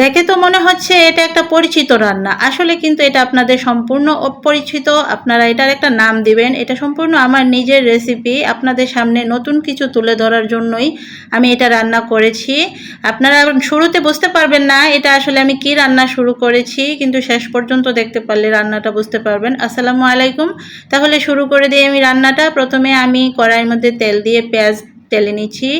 দেখে তো মনে হচ্ছে এটা একটা পরিচিত রান্না। আসলে কিন্তু এটা আপনাদের সম্পূর্ণ অপরিচিত। আপনারা এটার একটা নাম দিবেন। এটা সম্পূর্ণ আমার নিজের রেসিপি আপনাদের সামনে নতুন কিছু তুলে ধরার জন্যই আমি এটা রান্না করেছি। আপনারা শুরুতে বুঝতে পারবেন না এটা আসলে আমি কি রান্না শুরু করেছি, কিন্তু শেষ পর্যন্ত দেখতে পারলে রান্নাটা বুঝতে পারবেন। আসসালামু আলাইকুম। তাহলে শুরু করে দিই আমি রান্নাটা। প্রথমে আমি কড়াইয়ের মধ্যে তেল দিয়ে পেঁয়াজ তেলে নিচ্ছি।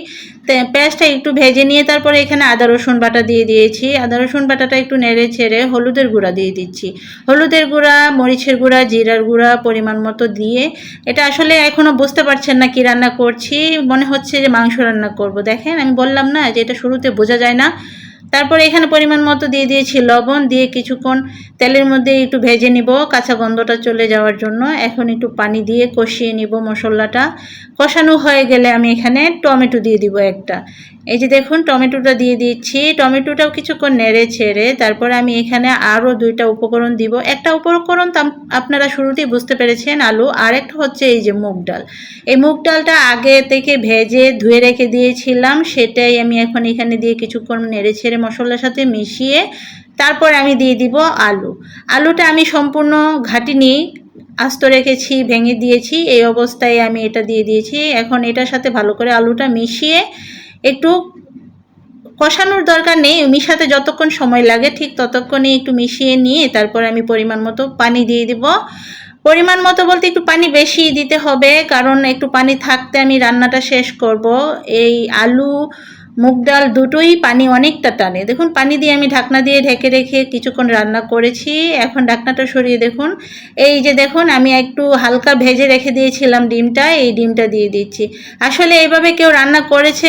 পেঁয়াজটা একটু ভেজে নিয়ে তারপরে এখানে আদা, রসুন বাটা দিয়ে দিয়েছি। আদা, রসুন বাটাটা একটু নেড়ে ছেড়ে হলুদের গুঁড়া দিয়ে দিচ্ছি। হলুদের গুঁড়া, মরিচের গুঁড়া, জিরার গুঁড়া পরিমাণ মতো দিয়ে, এটা আসলে এখনও বুঝতে পারছেন না কি রান্না করছি। মনে হচ্ছে যে মাংস রান্না করব। দেখেন, আমি বললাম না যে এটা শুরুতে বোঝা যায় না। তারপরে এখানে পরিমাণ মতো দিয়ে দিয়েছি লবণ, দিয়ে কিছুক্ষণ তেলের মধ্যে একটু ভেজে নিব কাঁচা গন্ধটা চলে যাওয়ার জন্য। এখন একটু পানি দিয়ে কষিয়ে নিব মশলাটা। কষানো হয়ে গেলে আমি এখানে টমেটো দিয়ে দিব একটা। এই যে দেখুন, টমেটোটা দিয়ে দিচ্ছি। টমেটোটাও কিছুক্ষণ নেড়ে ছেড়ে তারপরে আমি এখানে আরও দুইটা উপকরণ দিব। একটা উপকরণ আপনারা শুরুতেই বুঝতে পেরেছেন, আলু। আর একটা হচ্ছে এই যে মুগ ডাল। এই মুগ ডালটা আগে থেকে ভেজে ধুয়ে রেখে দিয়েছিলাম। সেটাই আমি এখন এখানে দিয়ে কিছুক্ষণ নেড়ে ছেড়ে মশলার সাথে মিশিয়ে তারপর আমি দিয়ে দিব আলু। আলুটা আমি সম্পূর্ণ ঘাটিনি, আস্ত রেখেছি, ভেঙে দিয়েছি, এই অবস্থায় আমি এটা দিয়ে দিয়েছি। এখন এটার সাথে ভালো করে আলুটা মিশিয়ে একটু কষানোর দরকার নেই, মিশাতে যতক্ষণ সময় লাগে ঠিক ততক্ষণই একটু মিশিয়ে নিয়ে তারপর আমি পরিমাণ মতো পানি দিয়ে দিব। পরিমাণ মতো বলতে একটু পানি বেশি দিতে হবে, কারণ একটু পানি থাকতে আমি রান্নাটা শেষ করব। এই আলু মুগ ডাল দুটোই পানি অনেকটা টানে। দেখুন, পানি দিয়ে আমি ঢাকনা দিয়ে ঢেকে রেখে কিছুক্ষণ রান্না করেছি। এখন ঢাকনাটা সরিয়ে দেখুন। এই যে দেখুন, আমি একটু হালকা ভেজে রেখে দিয়েছিলাম ডিমটা, এই ডিমটা দিয়ে দিচ্ছি। আসলে এইভাবে কেউ রান্না করেছে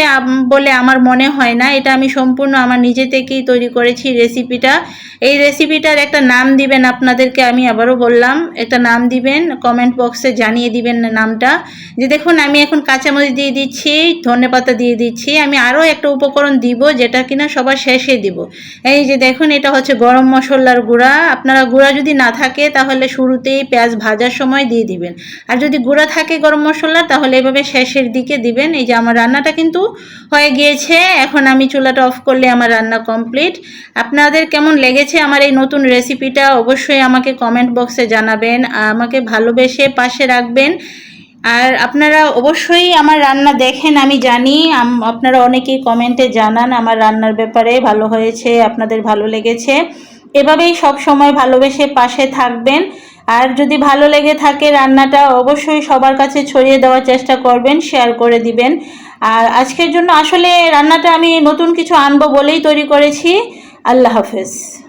বলে আমার মনে হয় না। এটা আমি সম্পূর্ণ আমার নিজে থেকেই তৈরি করেছি রেসিপিটা। এই রেসিপিটার একটা নাম দিবেন আপনাদেরকে, আমি আবারও বললাম। একটা নাম দিবেন, কমেন্ট বক্সে জানিয়ে দিবেন নামটা। যে দেখুন, আমি এখন কাঁচামরিচ দিয়ে দিচ্ছি, ধনেপাতা দিয়ে দিচ্ছি। আমি আরও একটা উপকরণ দিব যেটা কিনা সবার শেষে দিব। এই যে দেখুন, এটা হচ্ছে গরম মশলার গুঁড়া। আপনারা গুঁড়া যদি না থাকে, তাহলে শুরুতেই পেঁয়াজ ভাজার সময় দিয়ে দিবেন। আর যদি গুঁড়া থাকে গরম মশলা, তাহলে এভাবে শেষের দিকে দিবেন। এই যে আমার রান্নাটা কিন্তু হয়ে গিয়েছে। এখন আমি চুলাটা অফ করলে আমার রান্না কমপ্লিট। আপনাদের কেমন লেগেছে আমার এই নতুন রেসিপিটা, অবশ্যই আমাকে কমেন্ট বক্সে জানাবেন। আমাকে ভালোবেসে পাশে রাখবেন। আর আপনারা অবশ্যই আমার রান্না দেখেন, আমি জানি আপনারা অনেকেই কমেন্টে জানান আমার রান্নার ব্যাপারে ভালো হয়েছে, আপনাদের ভালো লেগেছে। এভাবেই সব সময় ভালোবেসে পাশে থাকবেন। আর যদি ভালো লেগে থাকে রান্নাটা, অবশ্যই সবার কাছে ছড়িয়ে দেওয়ার চেষ্টা করবেন শেয়ার করে দিবেন। আর আজকের জন্য আসলে রান্নাটা আমি নতুন কিছু আনব বলেই তৈরি করেছি। আল্লাহ হাফেজ।